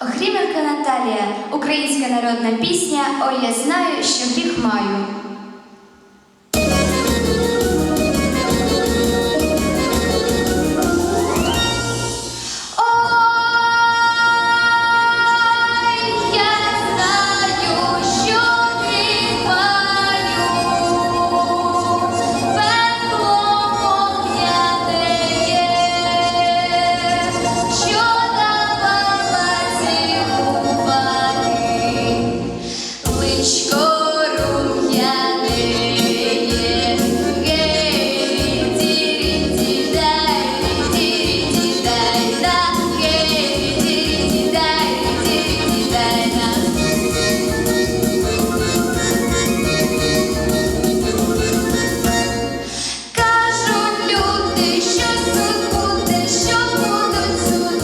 Охріменка Наталія, українська народна пісня. Ой, я знаю, що гріх маю.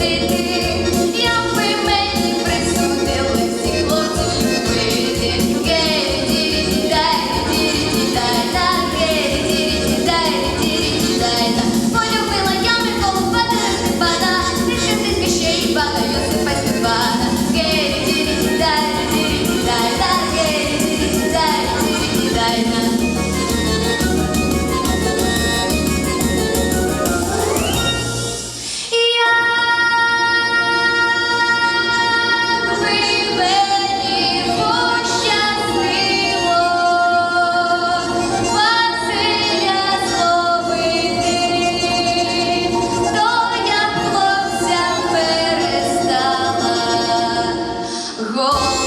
feeling Гол.